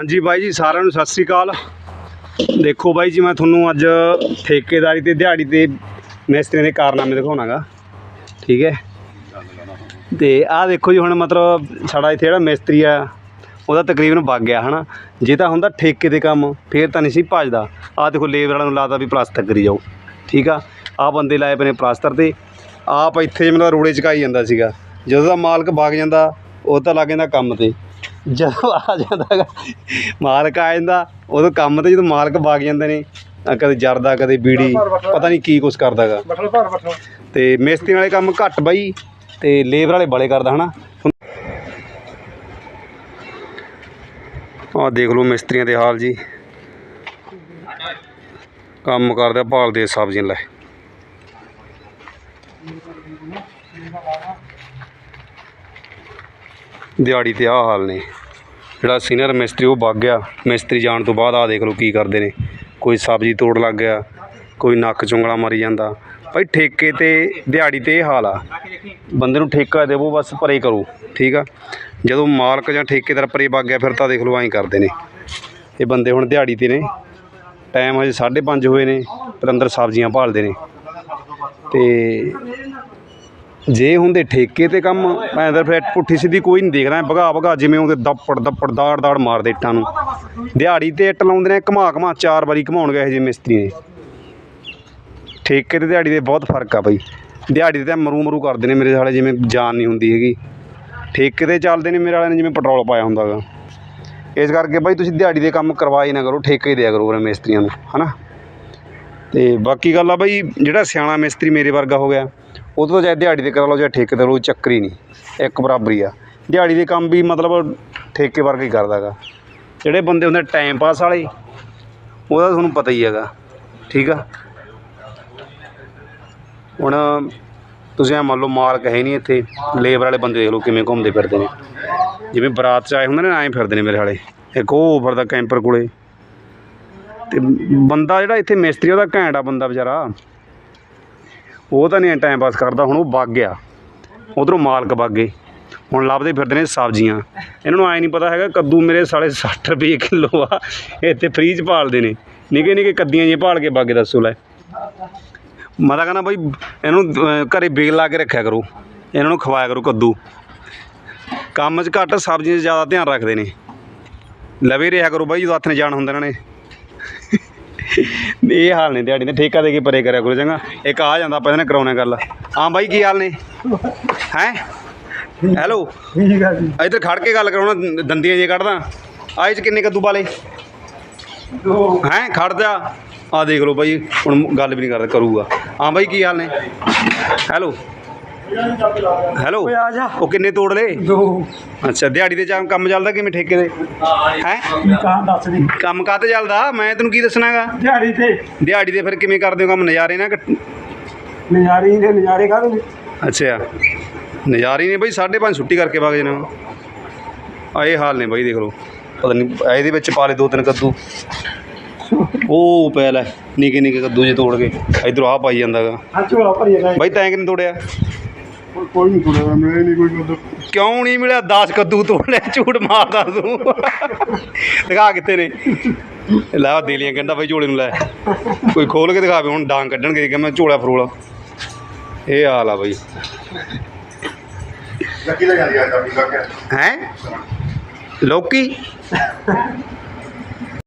ਹਾਂਜੀ ਬਾਈ ਜੀ, ਸਾਰਿਆਂ ਨੂੰ ਸਤਿ ਸ੍ਰੀ ਅਕਾਲ। ਦੇਖੋ ਬਾਈ ਜੀ, ਮੈਂ ਤੁਹਾਨੂੰ ਅੱਜ ਠੇਕੇਦਾਰੀ ਤੇ ਦਿਹਾੜੀ ਤੇ ਮਿਸਤਰੀਆਂ ਦੇ ਕਾਰਨਾਮੇ ਦਿਖਾਉਣਾਗਾ। ਠੀਕ ਹੈ? ਤੇ ਆਹ ਦੇਖੋ ਜੀ, ਹੁਣ ਮਤਲਬ ਸਾਡਾ ਇੱਥੇ ਜਿਹੜਾ ਮਿਸਤਰੀ ਆ, ਉਹਦਾ ਤਕਰੀਬਨ ਵਗ ਗਿਆ, ਹਨਾ? ਜੇ ਤਾਂ ਹੁੰਦਾ ਠੇਕੇ ਤੇ ਕੰਮ, ਫੇਰ ਤਾਂ ਨਹੀਂ ਸੀ ਭੱਜਦਾ। ਆਹ ਦੇਖੋ, ਲੇਬਰ ਵਾਲਿਆਂ ਨੂੰ ਲਾਤਾ ਵੀ ਪਲਾਸਟਰ ਕਰੀ ਜਾਓ। ਠੀਕ ਆ? ਆਹ ਬੰਦੇ ਲਾਏ ਪਏ ਨੇ ਪਲਾਸਟਰ ਤੇ। ਆਪ ਇੱਥੇ ਮਤਲਬ ਰੋੜੇ ਚਕਾਈ ਜਾਂਦਾ ਸੀਗਾ। ਜਦੋਂ ਦਾ ਮਾਲਕ ਵਗ ਜਾਂਦਾ, ਉਹ ਤਾਂ ਲੱਗ ਜਾਂਦਾ ਕੰਮ ਤੇ। ਜਦੋਂ ਆ ਜਾਂਦਾ ਗਾ, ਮਾਲਕ ਆ ਜਾਂਦਾ ਉਦੋਂ ਕੰਮ ਤੇ ਜਦੋਂ ਮਾਲਕ ਵਗ ਜਾਂਦੇ ਨੇ ਆਹ ਕਦੇ ਜਰਦਾ ਕਦੇ ਬੀੜੀ ਪਤਾ ਨਹੀਂ ਕੀ ਕੁਛ ਕਰਦਾਗਾ ਬਠਲ ਭਰ ਬਠਲ ਤੇ ਮਿਸਤਰੀ ਵਾਲੇ ਕੰਮ ਘੱਟ ਬਾਈ ਤੇ ਲੇਬਰ ਵਾਲੇ ਬੜੇ ਕਰਦਾ ਹਨਾ। ਆਹ ਦੇਖ ਲਓ ਮਿਸਤਰੀਆਂ ਦੇ ਹਾਲ ਜੀ। ਕੰਮ ਕਰਦੇ ਭਾਲਦੇ ਸਬਜ਼ੀਆਂ ਲੈ। ਦਿਹਾੜੀ ਤੇ ਆਹ ਹਾਲ ਨੇ। ਜਿਹੜਾ ਸੀਨੀਅਰ ਮਿਸਤਰੀ ਉਹ ਵਗ ਗਿਆ। ਮਿਸਤਰੀ ਜਾਣ ਤੋਂ ਬਾਅਦ ਆਹ ਦੇਖ ਲਓ ਕੀ ਕਰਦੇ ਨੇ। ਕੋਈ ਸਬਜ਼ੀ ਤੋੜ ਲੱਗ ਗਿਆ, ਕੋਈ ਨੱਕ ਚੁੰਗਲਾ ਮਾਰੀ ਜਾਂਦਾ। ਭਾਈ ਠੇਕੇ ਤੇ ਦਿਹਾੜੀ ਤੇ ਇਹ ਹਾਲ ਆ। ਬੰਦੇ ਨੂੰ ਠੇਕਾ ਦੇਵੋ, ਬਸ ਪਰੇ ਕਰੋ, ਠੀਕ ਆ? ਜਦੋਂ ਮਾਲਕ ਜਾਂ ਠੇਕੇਦਾਰ ਪਰੇ ਵਗ ਗਿਆ, ਫਿਰ ਤਾਂ ਦੇਖ ਲਓ ਐਂ ਕਰਦੇ ਨੇ। ਇਹ ਬੰਦੇ ਹੁਣ ਦਿਹਾੜੀ ਤੇ ਨੇ। ਟਾਈਮ ਹਜੇ 5:30 ਹੋਏ ਨੇ ਪਰ ਅੰਦਰ ਸਬਜ਼ੀਆਂ ਭਾਲਦੇ ਨੇ। ਤੇ ਜੇ ਹੁੰਦੇ ਠੇਕੇ ਤੇ ਕੰਮ, ਮੈਂ ਤਾਂ ਫਿਰ ਪੁੱਠੀ ਸਿੱਧੀ ਕੋਈ ਨਹੀਂ ਦੇਖਦਾ ਭਗਾ ਭਗਾ ਜਿਵੇਂ ਉਹਦੇ ਦੱਪੜ ਦੱਪੜ ਦਾੜ ਦਾੜ ਮਾਰਦੇ ਇੱਟਾਂ ਨੂੰ। ਦਿਹਾੜੀ ਤੇ ਇੱਟ ਲਾਉਂਦੇ ਨੇ, ਘਮਾ ਘਮਾ ਚਾਰ ਵਾਰੀ ਘਮਾਉਣ ਗਏ ਜੇ ਮਿਸਤਰੀ ਨੇ। ਠੇਕੇ ਤੇ ਦਿਹਾੜੀ ਦੇ ਬਹੁਤ ਫ਼ਰਕ ਆ ਬਈ। ਦਿਹਾੜੀ ਤੇ ਤਾਂ ਮਰੂ ਮਰੂ ਕਰਦੇ ਨੇ ਮੇਰੇ ਸਾਲੇ, ਜਿਵੇਂ ਜਾਨ ਨਹੀਂ ਹੁੰਦੀ ਹੈਗੀ। ਠੇਕੇ ਤੇ ਚੱਲਦੇ ਨੇ ਮੇਰੇ ਵਾਲਿਆਂ ਨੇ, ਜਿਵੇਂ ਪੈਟਰੋਲ ਪਾਇਆ ਹੁੰਦਾ ਗਾ। ਇਸ ਕਰਕੇ ਬਾਈ ਤੁਸੀਂ ਦਿਹਾੜੀ ਦੇ ਕੰਮ ਕਰਵਾਏ ਨਾ ਕਰੋ, ਠੇਕੇ ਦਿਆ ਕਰੋ ਆਪਣੇ ਮਿਸਤਰੀਆਂ ਨੂੰ, ਹਨਾ? ਤੇ ਬਾਕੀ ਗੱਲ ਆ ਬਾਈ, ਜਿਹੜਾ ਸਿਆਣਾ ਮਿਸਤਰੀ ਮੇਰੇ ਵਰਗਾ ਹੋ ਗਿਆ ਉਹ ਤੋਂ ਚਾਹੇ ਦਿਹਾੜੀ ਦੇ ਕਰਾ ਲਓ ਜਾਂ ਠੇਕੇ ਤੇ ਲਓ ਚੱਕਰੀ ਨਹੀਂ। ਇੱਕ ਬਰਾਬਰੀ ਆ। ਦਿਹਾੜੀ ਦੇ ਕੰਮ ਵੀ ਮਤਲਬ ਠੇਕੇ ਵਰਗਾ ਹੀ ਕਰਦਾਗਾ। ਜਿਹੜੇ ਬੰਦੇ ਹੁੰਦੇ ਟਾਈਮ ਪਾਸ ਵਾਲੇ, ਉਹਦਾ ਤੁਹਾਨੂੰ ਪਤਾ ਹੀ ਹੈਗਾ। ਠੀਕ ਆ? ਹੁਣ ਤੁਸੀਂ ਐ ਮੰਨ ਲਓ, ਮਾਲਕ ਹੈ ਨਹੀਂ ਇੱਥੇ। ਲੇਬਰ ਵਾਲੇ ਬੰਦੇ ਦੇਖ ਲਓ ਕਿਵੇਂ ਘੁੰਮਦੇ ਫਿਰਦੇ ਨੇ। ਜਿਵੇਂ ਬਰਾਤ 'ਚ ਆਏ ਹੁੰਦੇ ਨੇ ਐਂ ਫਿਰਦੇ ਨੇ ਮੇਰੇ ਵਾਲੇ ਇੱਕ ਉਹ ਫਿਰਦਾ ਕੈਂਪਰ ਕੋਲੇ। ਤੇ ਬੰਦਾ ਜਿਹੜਾ ਇੱਥੇ ਮਿਸਤਰੀ ਉਹਦਾ ਘੈਂਟ ਆ ਬੰਦਾ ਵਿਚਾਰਾ। ਉਹ ਤਾਂ ਨਹੀਂ ਟਾਈਮ ਪਾਸ ਕਰਦਾ ਹੁਣ ਉਹ ਵਗ ਗਿਆ। ਉਧਰੋਂ ਮਾਲਕ ਵਗ ਗਏ। ਹੁਣ ਲੱਭਦੇ ਫਿਰਦੇ ਨੇ ਸਬਜ਼ੀਆਂ। ਇਹਨਾਂ ਨੂੰ ਐ ਨਹੀਂ ਪਤਾ ਹੈਗਾ ਕੱਦੂ ਮੇਰੇ ਸਾਲੇ 60 ਰੁਪਏ ਕਿਲੋ ਆ। ਇੱਥੇ ਫ੍ਰੀ 'ਚ ਭਾਲਦੇ ਨੇ। ਨਿੱਕੇ ਨਿੱਕੇ ਕੱਦੀਆਂ ਜੀ ਭਾਲ ਕੇ ਬਾਗੇ ਦੱਸੋ ਲੈ। ਮੈਂ ਤਾਂ ਕਹਿੰਦਾ ਬਾਈ ਇਹਨੂੰ ਅਹ, ਘਰੇ ਬੇਲ ਲਾ ਕੇ ਰੱਖਿਆ ਕਰੋ। ਇਹਨਾਂ ਨੂੰ ਖਵਾਇਆ ਕਰੋ ਕੱਦੂ। ਕੰਮ 'ਚ ਘੱਟ ਸਬਜ਼ੀਆਂ 'ਚ ਜ਼ਿਆਦਾ ਧਿਆਨ ਰੱਖਦੇ ਨੇ। ਲਵੇ ਰਿਹਾ ਕਰੋ ਬਾਈ ਜਦੋਂ ਹੱਥ ਨੇ ਜਾਣ ਹੁੰਦਾ ਇਹਨਾਂ ਨੇ। ਇਹ ਹਾਲ ਨੇ ਦਿਹਾੜੀ ਦੇ ਠੇਕਾ ਦੇ ਕੇ ਪਰੇ ਕਰਿਆ ਕਰੋ ਚੰਗਾ। ਇੱਕ ਆ ਜਾਂਦਾ ਆਪਾਂ ਇਹਦੇ ਨਾਲ ਕਰਾਉਣਾ ਗੱਲ। ਹਾਂ ਬਾਈ ਕੀ ਹਾਲ ਨੇ? ਹੈ? ਹੈਲੋ ਠੀਕ ਆ ਜੀ ਇੱਧਰ ਖੜ ਕੇ ਗੱਲ ਕਰਾਉਣਾ ਦੰਦੀਆਂ ਜੇ ਕੱਢਦਾ। ਆਏ ਚ ਕਿੰਨੇ ਕੱਦੂ ਵਾਲੇ ਹੈਂ ਖੜ ਜਾ। ਆ ਦੇਖ ਲਓ ਬਾਈ ਹੁਣ ਗੱਲ ਵੀ ਨਹੀਂ ਕਰਦਾ ਕਰੂਗਾ। ਹਾਂ ਬਾਈ ਕੀ ਹਾਲ ਨੇ? ਹੈਲੋ ਹੈਲੋ ਓਏ ਆ ਜਾ। ਉਹ ਕਿੰਨੇ ਤੋੜ ਲਏ? ਦੋ। ਅੱਛਾ ਦਿਹਾੜੀ ਦੇ ਜਾਂ ਕੰਮ ਚੱਲਦਾ ਕਿਵੇਂ ਠੇਕੇ ਦੇ ਹੈ ਕਾਂ ਦੱਸ ਦੀ। ਕੰਮ ਕਾਹਤੇ ਚੱਲਦਾ? ਮੈਂ ਤੈਨੂੰ ਕੀ ਦੱਸਣਾਗਾ ਦਿਹਾੜੀ ਤੇ। ਦਿਹਾੜੀ ਦੇ ਫਿਰ ਕਿਵੇਂ ਕਰਦੇ ਹੋ ਕੰਮ? ਨਜ਼ਾਰੇ ਨਾ ਨਜ਼ਾਰੇ ਦੇ ਨਜ਼ਾਰੇ ਕਾਹਦੇ ਅੱਛਾ। ਨਜ਼ਾਰੇ ਨੇ ਬਾਈ 5:30 ਛੁੱਟੀ ਕਰਕੇ ਵਗ ਜਾਣਾ। ਆ ਇਹ ਹਾਲ ਨੇ ਬਾਈ ਦੇਖ ਲਓ। ਪਤਾ ਨਹੀਂ ਇਹਦੇ ਵਿੱਚ ਪਾ ਲੇ ਦੋ ਤਿੰਨ ਕੱਦੂ। ਉਹ ਪੈ ਲੈ ਨਿੱਕੇ ਨਿੱਕੇ ਕੱਦੂ ਜੇ ਤੋੜ ਕੇ। ਇਧਰੋਂ ਆ ਪਾਈ ਜਾਂਦਾਗਾ। ਬਾਈ ਤੈਂ ਕਿੰਨੇ ਤੋੜਿਆ? ਕੋਈ ਨਹੀਂ ਕੋਣਾ ਮੈਂ ਨਹੀਂ ਕੋਈ ਮਤਲਬ। ਕਿਉਂ ਨਹੀਂ ਮਿਲਿਆ? 10 ਕੱਦੂ ਤੋੜ ਲਿਆ ਝੂਠ ਮਾਰਦਾ ਤੂੰ। ਦਿਖਾ ਕਿੱਥੇ ਨੇ। ਲੈ ਆ ਦੇ ਲੀਆਂ ਕਹਿੰਦਾ ਬਾਈ ਝੋਲੇ ਨੂੰ ਲੈ। ਕੋਈ ਖੋਲ ਕੇ ਦਿਖਾਵੇ ਹੁਣ ਡਾਂਗ ਕੱਢਣਗੇ ਕਿ ਮੈਂ ਝੋਲਾ ਫਰੋਲਾ। ਇਹ ਹਾਲ ਆ ਬਾਈ। ਲੱਗੀ ਤਾਂ ਜਾਂਦੀ ਆ ਕਾਫੀ ਲੱਗ ਹੈ? ਲੋਕੀ?